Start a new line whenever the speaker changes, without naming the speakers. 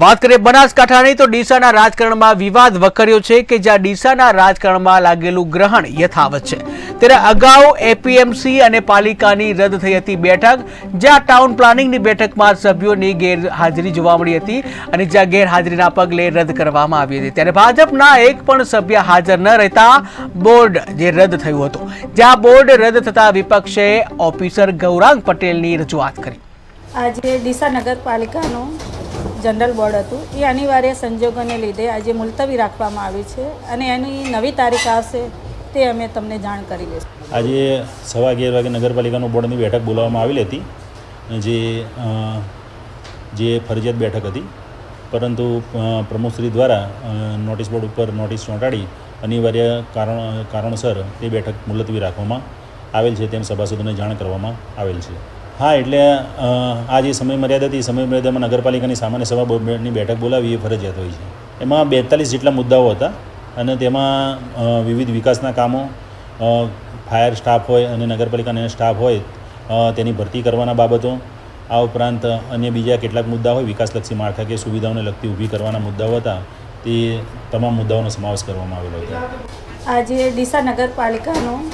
વાત કરીએ બનાસકાંઠાની તો ડીસાના રાજકારણમાં વિવાદ વકર્યો છે કે જ્યાં ડીસાના રાજકારણમાં લાગેલું ગ્રહણ યથાવત છે. ત્યારે અગાઉ એપીએમસી અને પાલિકાની રદ થઈ હતી બેઠક, જ્યાં ટાઉન પ્લાનિંગની બેઠકમાં સભ્યોની ગેરહાજરી જોવા મળી હતી અને જ્યાં ગેરહાજરીના પગલે રદ કરવામાં આવી હતી. ત્યારે ભાજપના એક પણ સભ્ય હાજર ન રહેતા બોર્ડ જે રદ થયું હતું. જ્યાં બોર્ડ રદ થતા વિપક્ષે ઓફિસર ગૌરાંગ પટેલની રજૂઆત કરી.
આજે ડીસા નગરપાલિકાનું જનરલ બોર્ડ હતું. એ અનિવાર્ય સંજોગોને લીધે આજે મુલતવી રાખવામાં આવ્યું છે અને એની નવી તારીખ આવશે તે અમે તમને જાણ કરી દઈશું.
આજે સવા અગિયાર વાગે નગરપાલિકાનું બોર્ડની બેઠક બોલાવવામાં આવેલી હતી જે જે ફરજિયાત બેઠક હતી. પરંતુ પ્રમુખશ્રી દ્વારા નોટિસ બોર્ડ ઉપર નોટિસ ચોંટાડી અનિવાર્ય કારણ, કારણસર તે બેઠક મુલતવી રાખવામાં આવેલ છે તેમ સભાસદોને જાણ કરવામાં આવેલ છે. હા, એટલે આ જે સમય મર્યાદા હતી, એ સમય મર્યાદામાં નગરપાલિકાની સામાન્ય સભા બોર્ડની બેઠક બોલાવી, એ ફરજિયાત હોય છે. એમાં બેતાલીસ જેટલા મુદ્દાઓ હતા અને તેમાં વિવિધ વિકાસના કામો ફાયર સ્ટાફ હોય અને નગરપાલિકાના સ્ટાફ હોય તેની ભરતી કરવાના બાબતો, આ ઉપરાંત અન્ય બીજા કેટલાક મુદ્દા હોય, વિકાસલક્ષી માળખાકીય સુવિધાઓને લગતી ઊભી કરવાના મુદ્દાઓ હતા, તે તમામ મુદ્દાઓનો સમાવેશ કરવામાં આવેલો હતો.
આજે ડીસા નગરપાલિકાનું